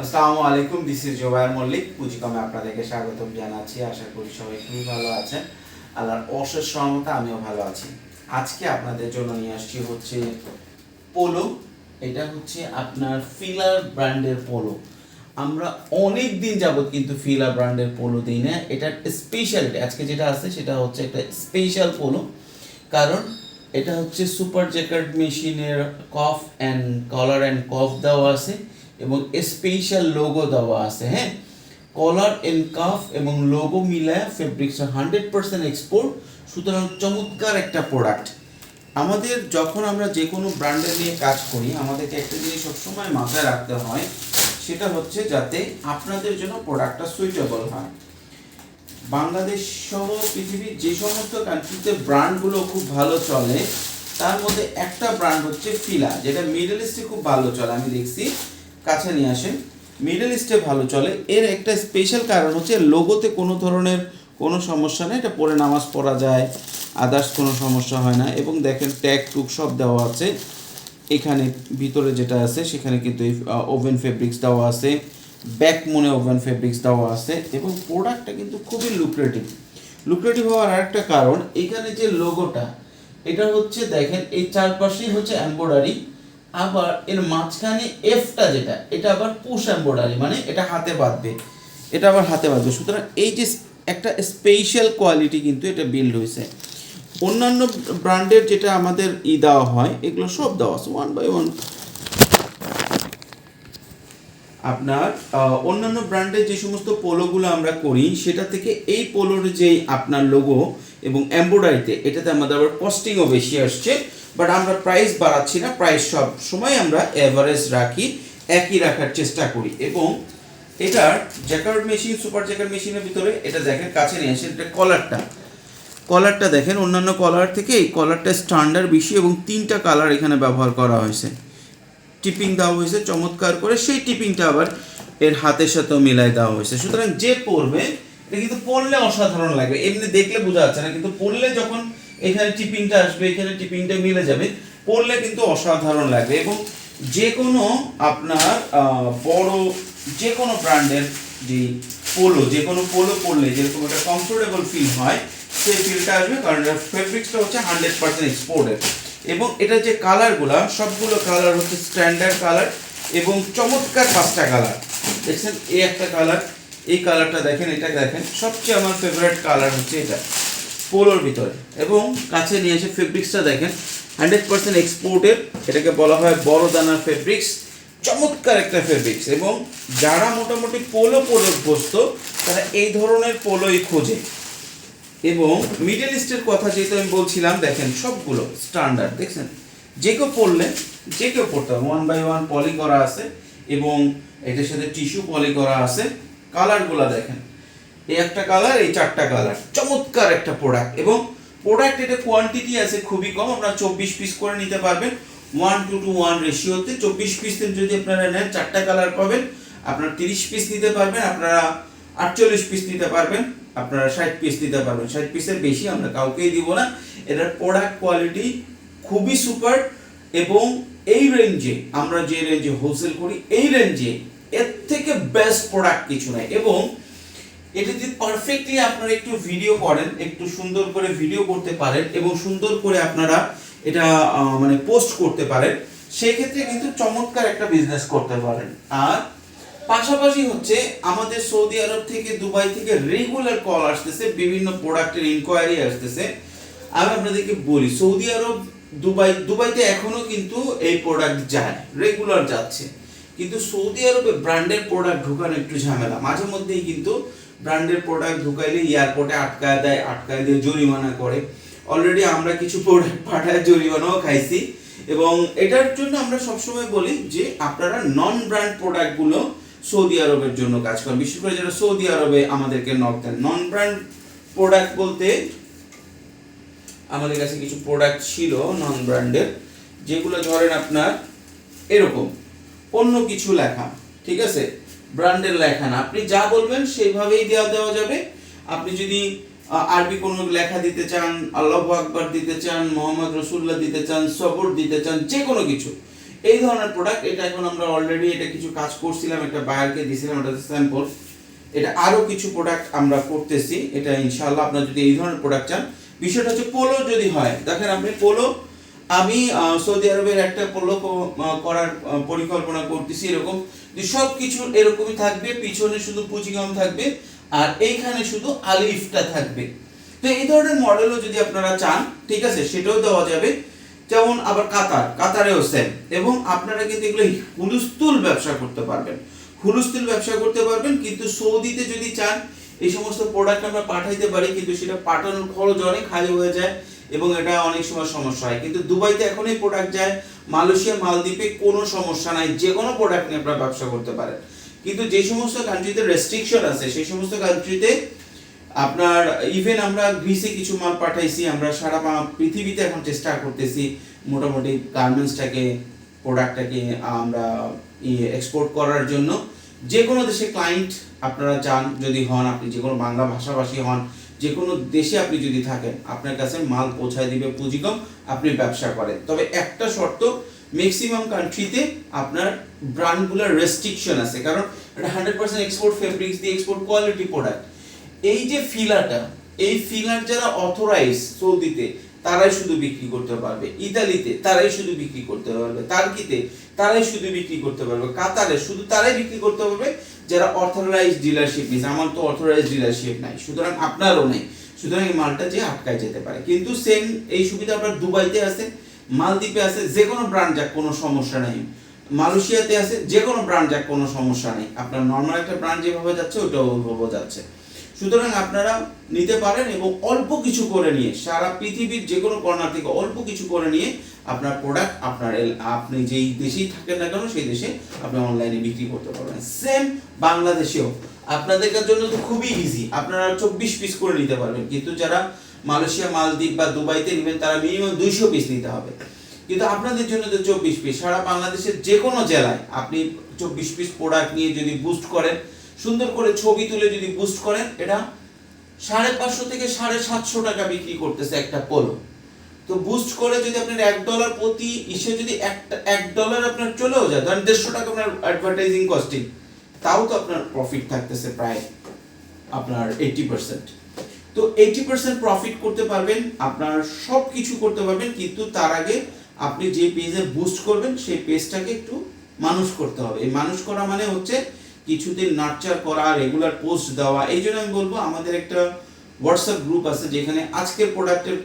আসসালামু আলাইকুম this is Zobayer Mallick পুঁজিকমে আপনাদেরকে স্বাগতম জানাচ্ছি, আশা করি সবাই খুবই ভালো আছেন। আল্লাহর অশেষ সহমতে আমিও ভালো আছি। আজকে আপনাদের জন্য নিয়ে আসছি হচ্ছে পোলো, এটা হচ্ছে আপনার ফিলার ব্র্যান্ডের পোলো। আমরা অনেক দিন যাবত কিন্তু ফিলার ব্র্যান্ডের পোলো দিই না এটার স্পেশালিটি আজকে যেটা আছে সেটা হচ্ছে একটা স্পেশাল পোলো, কারণ এটা হচ্ছে সুপার জ্যাকেট মেশিনের কফ অ্যান্ড কলার অ্যান্ড কফ দেওয়া আছে। এবং স্পেশাল লোগো দেওয়া আছে হ্যাঁ? কলার এন্ড কাফ এবং লোগো মিলায় ফেব্রিক্স হান্ড্রেড পার্সেন্ট এক্সপোর্ট সুতরাং চমৎকার একটা প্রোডাক্ট আমাদের যখন আমরা যে কোনো ব্র্যান্ডের নিয়ে কাজ করি, আমাদেরকে একটা জিনিস সবসময় মাথায় রাখতে হয়, সেটা হচ্ছে যাতে আপনাদের জন্য প্রোডাক্টটা সুইটেবল হয়। বাংলাদেশ সহ পৃথিবীর যে সমস্ত কান্ট্রিতে ব্র্যান্ডগুলো খুব ভালো চলে, তার মধ্যে একটা ব্র্যান্ড হচ্ছে ফিলা যেটা মিডল ইস্টে খুব ভালো চলে, আমি দেখছি। কাছে নিয়ে আসেন মিডল ইস্টে ভালো চলে। এর একটা স্পেশাল কারণ হচ্ছে লোগোতে কোনো ধরনের কোনো সমস্যা নেই। এটা পরে নামাজ পড়া যায় আদার্স কোনো সমস্যা হয় না। এবং দেখেন ট্যাগ টুক সব দেওয়া আছে। এখানে ভিতরে যেটা আছে, সেখানে কিন্তু এই ওভেন ফেব্রিক্স দেওয়া আছে। ব্যাক মনে ওভেন ফেব্রিক্স দেওয়া আছে। এবং প্রোডাক্টটা কিন্তু খুবই লুক্রেটিভ লুক্রেটিভ হওয়ার আরেকটা কারণ, এখানে যে লোগোটা এটা হচ্ছে দেখেন, এই চারপাশেই হচ্ছে এমব্রয়ডারি আবার এর মাঝখানে এফটা যেটা, এটা আবার পুশ এমব্রয়ডারি মানে এটা হাতে বাঁধবে এটা আবার হাতে বাঁধবে সুতরাং এই যে একটা স্পেশাল কোয়ালিটি কিন্তু এটা বিল্ড হয়েছে। অন্যান্য ব্র্যান্ডের যেটা আমাদের ই দেওয়া হয়, এগুলো সব দেওয়া আছে ওয়ান বাই ওয়ান আপনার অন্যান্য ব্র্যান্ডের যে সমস্ত পোলোগুলো আমরা করি, সেটা থেকে এই পোলোর যে আপনার লোগো এবং এমব্রয়ডারিতে এটাতে আমাদের আবার কস্টিংও বেশি আসছে। বাট আমরা প্রাইস বাড়াচ্ছি না প্রাইস সব সময় আমরা এভারেজ রাখি, একই রাখার চেষ্টা করি। এবং এটার জ্যাকার্ড মেশিন সুপার জ্যাকার্ড মেশিনের ভিতরে, এটা দেখেন কাছে নিয়ে আসেন, এটা কলারটা কলারটা দেখেন, অন্যান্য কলার থেকে এই কলারটা স্ট্যান্ডার্ড বেশি এবং তিনটা কালার এখানে ব্যবহার করা হয়েছে। টিপিং দেওয়া হয়েছে, চমৎকার করে, সেই টিপিংটা আবার এর হাতের সাথেও মিলাই দেওয়া হয়েছে। সুতরাং যে পরবে, এটা কিন্তু পরলে অসাধারণ লাগবে। এমনি দেখলে বোঝা যাচ্ছে না, কিন্তু পরলে যখন এখানে টিপিংটা আসবে, এখানে টিপিংটা মিলে যাবে পরলে কিন্তু অসাধারণ লাগবে এবং যে কোনো আপনার বড় যে কোনো ব্র্যান্ডের যে পোলো যে কোনো পোলো পরলে যেরকম একটা কমফোর্টেবল ফিল হয়, সেই ফিলটা আসবে কারণ এটার ফেব্রিক্সটা হচ্ছে হান্ড্রেড পার্সেন্ট এক্সপোর্টেড এবং এটা যে কালারগুলো সবগুলো কালার হচ্ছে স্ট্যান্ডার্ড কালার এবং চমৎকার পাঁচটা কালার দেখছেন, এই একটা কালার এই কালারটা দেখেন, এটা দেখেন, সবচেয়ে আমার ফেভারিট কালার হচ্ছে এটা। পোলোর ভিতরে। এবং কাছে নিয়ে এসে ফেব্রিক্সটা দেখেন হান্ড্রেড পার্সেন্ট এক্সপোর্টের এটাকে বলা হয় বড় দানার ফেব্রিক্স চমৎকার একটা ফেব্রিক্স এবং যারা মোটামুটি পোলো পোলো অভ্যস্ত তারা এই ধরনের পোলোই খোঁজে। এবং মিডল ইস্টের কথা যেহেতু আমি বলছিলাম, দেখেন সবগুলো স্ট্যান্ডার্ড দেখছেন? যে কেউ পড়লে যে কেউ পড়তে হবে। ওয়ান বাই ওয়ান পলি করা আছে, এবং এটার সাথে টিস্যু পলি করা আছে। কালারগুলো দেখেন এই একটা কালার এই চারটা কালার চমৎকার একটা প্রোডাক্ট এবং প্রোডাক্ট এটা কোয়ান্টিটি আছে খুবই কম, আপনারা চব্বিশ পিস করে নিতে পারবেন। ওয়ান টু টু ওয়ান রেশিওতে চব্বিশ পিস যদি আপনারা নেন, চারটা কালার পাবেন। আপনারা তিরিশ পিস নিতে পারবেন, আপনারা আটচল্লিশ পিস নিতে পারবেন, আপনারা ষাট পিস নিতে পারবেন। ষাট পিসের বেশি আমরা কাউকেই দিব না। এটার প্রোডাক্ট কোয়ালিটি খুবই সুপার এবং এই রেঞ্জে আমরা যে রেঞ্জে হোলসেল করি, এই রেঞ্জে এর থেকে বেস্ট প্রোডাক্ট কিছু নাই। এবং এটা যদি পারফেক্টলি আপনারা একটু ভিডিও করেন, একটু সুন্দর করে ভিডিও করতে পারেন এবং সুন্দর করে আপনারা এটা মানে পোস্ট করতে পারেন সেই ক্ষেত্রে কিন্তু চমৎকার একটা বিজনেস করতে পারেন। আর পাশাপাশি হচ্ছে আমাদের সৌদি আরব থেকে দুবাই থেকে রেগুলার কল আসতেছে, বিভিন্ন প্রোডাক্টের ইনকোয়ারি আসতেছে। আমি আপনাদেরকে বলি, সৌদি আরব দুবাই, দুবাইতে এখনও কিন্তু এই প্রোডাক্ট যায় রেগুলার যাচ্ছে। কিন্তু সৌদি আরবে ব্র্যান্ডের প্রোডাক্ট ঢুকানো একটু ঝামেলা। মাঝে মধ্যেই কিন্তু ব্র্যান্ডের প্রোডাক্ট ঢুকাইলে এয়ারপোর্টে আটকায় দেয়, আটকায় দিয়ে জরিমানা করে। অলরেডি আমরা কিছু প্রোডাক্ট পাঠায়, জরিমানাও খাইছি। এবং এটার জন্য আমরা সবসময় বলি যে আপনারা নন ব্র্যান্ড প্রোডাক্টগুলো সৌদি আরবের জন্য কাজ করেন। বিশেষ করে যারা সৌদি আরবে আমাদেরকে নক দেন। নন ব্র্যান্ড প্রোডাক্ট বলতে আমাদের কাছে কিছু প্রোডাক্ট ছিল নন ব্র্যান্ডের যেগুলো ধরেন আপনার এরকম। অন্য কিছু লেখা, ঠিক আছে? ব্র্যান্ডের লেখা না। আপনি যা বলবেন সেইভাবেই দেওয়া দেওয়া যাবে। আপনি যদি আরবি কোনো লেখা দিতে চান, আল্লাহ আকবর দিতে চান, মোহাম্মদ রসুল্লাহ দিতে চান, সবর দিতে চান যে কোনো কিছু। এই ধরনের প্রোডাক্ট এটা এখন আমরা অলরেডি এটা কিছু কাজ করছিলাম, একটা বায়ারকে দিছিলাম এটা স্যাম্পল এটা আরও কিছু প্রোডাক্ট আমরা করতেছি। এটা ইনশাল্লাহ আপনার যদি এই ধরনের প্রোডাক্ট চান, বিষয়টা হচ্ছে পোলো যদি হয়, দেখেন আপনি পোলো আমি সৌদি আরবের একটা পোলো করার পরিকল্পনা করতেছি এরকম। যে সব কিছু এরকমই থাকবে, পিছনে শুধু পুঁজিগম থাকবে, আর এইখানে শুধু আলিফটা থাকবে। তো এই ধরনের মডেলও যদি আপনারা চান, ঠিক আছে, সেটাও দেওয়া যাবে। যেমন আবার কাতার, কাতারেও সেম এবং আপনারা কিন্তু এগুলো হুলুস্তুল ব্যবসা করতে পারবেন। হুলুস্তুল ব্যবসা করতে পারবেন, কিন্তু সৌদিতে যদি চান, এই সমস্ত প্রোডাক্ট আমরা পাঠাইতে পারি, কিন্তু সেটা পাঠানোর খরচ অনেক হাই হয়ে যায়। এবং এটা অনেক সময় সমস্যা হয়। কিন্তু দুবাইতে এখন এই প্রোডাক্ট যায়, মালয়েশিয়া, মালদ্বীপে কোনো সমস্যা নাই, যে কোনো প্রোডাক্ট নিয়ে আপনারা ব্যবসা করতে পারেন। কিন্তু যে সমস্ত কান্ট্রিতে রেস্ট্রিকশন আছে, সেই সমস্ত কান্ট্রিতে আপনার ইভেন আমরা গ্রিসে কিছু মাল পাঠাইছি, আমরা সারা পৃথিবীতে এখন চেষ্টা করতেছি মোটামুটি গার্মেন্টসটাকে প্রোডাক্টটাকে আমরা এক্সপোর্ট করার জন্য। যে কোনো দেশে ক্লায়েন্ট আপনারা চান, যদি হন, আপনি যে কোনো বাংলা ভাষাভাষী হন যে কোনো দেশে আপনি যদি থাকেন, আপনার কাছে মাল পৌঁছায় দিবে পুঁজিকম আপনি ব্যবসা করেন। তবে একটা শর্ত ম্যাক্সিমাম কান্ট্রিতে আপনার ব্র্যান্ডগুলোর রেস্ট্রিকশন আছে। কারণ এটা হান্ড্রেড পার্সেন্ট এক্সপোর্ট ফেব্রিক্স দিয়ে এক্সপোর্ট কোয়ালিটি প্রোডাক্ট এই যে ফিলারটা এই ফিলার যারা অথরাইজ সৌদিতে, তারাই শুধু বিক্রি করতে পারবে। ইতালিতে, তারাই শুধু বিক্রি করতে পারবে। তার্কিতে, তারাই শুধু বিক্রি করতে পারবে। কাতারে, শুধু তারাই বিক্রি করতে পারবে। যারা অথরাইজ ডিলারশিপ নিয়েছে আমার তো অথরাইজ ডিলারশিপ নাই, সুতরাং আপনারও নেই, সুতরাং এই মালটা যে আটকায় যেতে পারে। কিন্তু সেম এই সুবিধা আপনার দুবাইতে আছে, মালদ্বীপে আছে যে কোনো ব্র্যান্ড যাক, কোনো সমস্যা নেই। মালয়েশিয়াতে আছে যে কোনো ব্র্যান্ড যাক, কোনো সমস্যা নেই। আপনার নর্মাল একটা ব্র্যান্ড যেভাবে যাচ্ছে ওটাও ওইভাবে যাচ্ছে। সুতরাং আপনারা নিতে পারেন এবং অল্প কিছু করে নিয়ে, সারা পৃথিবীর যে কোনো কর্নার থেকে অল্প কিছু করে নিয়ে আপনার প্রোডাক্ট আপনার আপনি যেই দেশেই থাকেন না কেন, সেই দেশে আপনি অনলাইনে বিক্রি করতে পারবেন। সেম বাংলাদেশেও। আপনাদের জন্য তো খুবই ইজি আপনারা চব্বিশ পিস করে নিতে পারবেন। কিন্তু যারা মালয়েশিয়া, মালদ্বীপ বা দুবাইতে নেবেন, তারা মিনিমাম দুইশো পিস নিতে হবে। কিন্তু আপনাদের জন্য তো চব্বিশ পিস সারা বাংলাদেশের যে কোনো জেলায় আপনি চব্বিশ পিস প্রোডাক্ট নিয়ে যদি বুস্ট করেন, সুন্দর করে ছবি তুলে যদি বুস্ট করেন, এটা সাড়ে পাঁচশো থেকে সাড়ে সাতশো টাকা বিক্রি করতেছে একটা পোলো তো বুস্ট করে যদি আপনার এক ডলার প্রতি ইসে যদি একটা, এক ডলার আপনার চলেও যায়, ধরেন দেড়শো টাকা আপনার অ্যাডভার্টাইজিং কস্টিং তাও তো আপনার প্রফিট থাকতেছে প্রায় আপনার এইটি পার্সেন্ট তো এইটি পার্সেন্ট প্রফিট করতে পারবেন, আপনার সব কিছু করতে পারবেন, কিন্তু তার আগে আপনি যে পেজে বুস্ট করবেন, সেই পেজটাকে একটু মানুষ করতে হবে। এই মানুষ করা মানে হচ্ছে কিছুদিন নার্চার করা রেগুলার পোস্ট দেওয়া, এই জন্য আমি বলব আমাদের একটা হোয়াটসঅ্যাপ গ্রুপ আছে যেখানে আজকের প্রোডাক্টের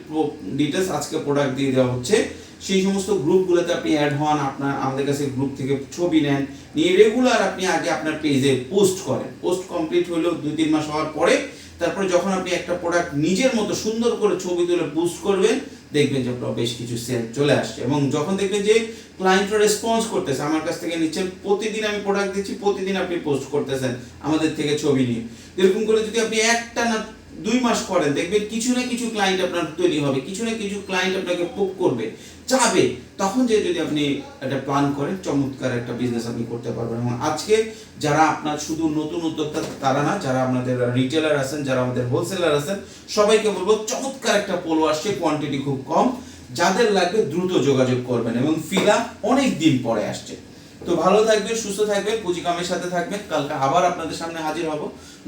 ডিটেলস আজকে প্রোডাক্ট দিয়ে দেওয়া হচ্ছে। সেই সমস্ত গ্রুপগুলোতে আপনি অ্যাড হন, আপনার, আমাদের কাছে গ্রুপ থেকে ছবি নেন, নিয়ে রেগুলার আপনি আগে আপনার পেজে পোস্ট করেন। পোস্ট কমপ্লিট হলো দুই, তিন মাস হওয়ার পরে তারপরে যখন আপনি একটা প্রোডাক্ট নিজের মতো সুন্দর করে ছবি তুলে পোস্ট করবেন, দেখবেন যে আপনার বেশ কিছু সেল চলে আসছে। এবং যখন দেখবেন যে ক্লায়েন্টরা রেসপন্স করতেছে, আমার কাছ থেকে নিচ্ছেন প্রতিদিন আমি প্রোডাক্ট দিচ্ছি, প্রতিদিন আপনি পোস্ট করতেছেন আমাদের থেকে ছবি নিয়ে। এরকম করে যদি আপনি একটা না দুই মাস পরে দেখবেন কিছু না কিছু ক্লায়েন্ট আপনার তৈরি হবে, কিছু না কিছু ক্লায়েন্ট আপনাকে পোক করবে, চাবে। তখন যে যদি আপনি একটা প্ল্যান করেন, চমৎকার একটা বিজনেস আপনি করতে পারবেন। এবং আজকে যারা আপনার শুধু নতুন উদ্যোক্তা তারা না, যারা আমাদের রিটেলার আছেন, যারা আমাদের হোলসেলার আছেন, সবাইকে বলব চমৎকার একটা পোলো আসছে কোয়ান্টিটি খুব কম। যাদের লাগবে দ্রুত যোগাযোগ করবেন। এবং ফিলা অনেক দিন পরে আসছে। তো ভালো থাকবেন, সুস্থ থাকবেন, পুঁজি কামের সাথে থাকবেন। কালকে আবার আপনাদের সামনে হাজির হব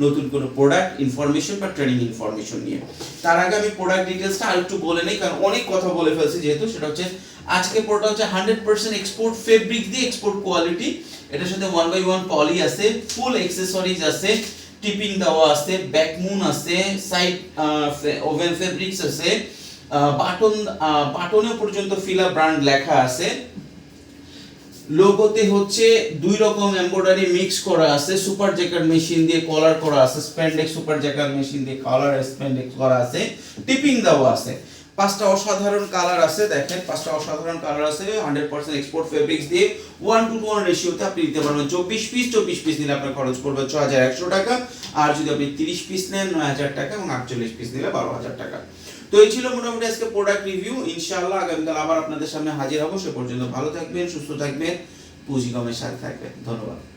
নতুন কোনো প্রোডাক্ট ইনফরমেশন বা ট্রেনিং ইনফরমেশন নিয়ে। তার আগে আমি প্রোডাক্ট ডিটেলসটা আর একটু বলে নেই, কারণ অনেক কথা বলে ফেলছি যেহেতু, সেটা হচ্ছে আজকে প্রোডাক্ট হচ্ছে হান্ড্রেড পার্সেন্ট এক্সপোর্ট ফেব্রিক দিয়ে এক্সপোর্ট কোয়ালিটি এটার সাথে ওয়ান বাই ওয়ান পলি আছে ফুল এক্সেসরিজ আছে টিপিং দেওয়া আছে ব্যাকমুন আছে সাইড ওভেন ফেব্রিক্স আছে বাটন বাটনে পর্যন্ত ফিলা ব্র্যান্ড লেখা আছে। লোগোতে হচ্ছে দুই রকম এমব্রয়ডারি মিক্স করা আছে সুপার জ্যাকেট মেশিন দিয়ে কলার করা আছে স্প্যান্ডেক্স সুপার জ্যাকেট মেশিন দিয়ে কলার স্প্যান্ডেক্স করা আছে টিপিং দেওয়া আছে। পাঁচটা অসাধারণ কালার আছে, দেখেন, পাঁচটা অসাধারণ কালার আছে হান্ড্রেড পার্সেন্ট এক্সপোর্ট ফেব্রিক্স দিয়ে ওয়ান টু ওয়ান রেশিওতে আপনি দিতে পারবেন। চব্বিশ পিস চব্বিশ পিস নিলে আপনার খরচ পড়বে ছ হাজার একশো টাকা, আর যদি আপনি তিরিশ পিস নেন, নয় হাজার টাকা এবং আটচল্লিশ পিস নিলে বারো হাজার টাকা। তো এই ছিল মোটামুটি আজকে প্রোডাক্ট রিভিউ ইনশাআল্লাহ আগামীকাল আবার আপনাদের সামনে হাজির হব। সে পর্যন্ত ভালো থাকবেন, সুস্থ থাকবেন, পুঁজি কমের সাথে থাকবেন। ধন্যবাদ।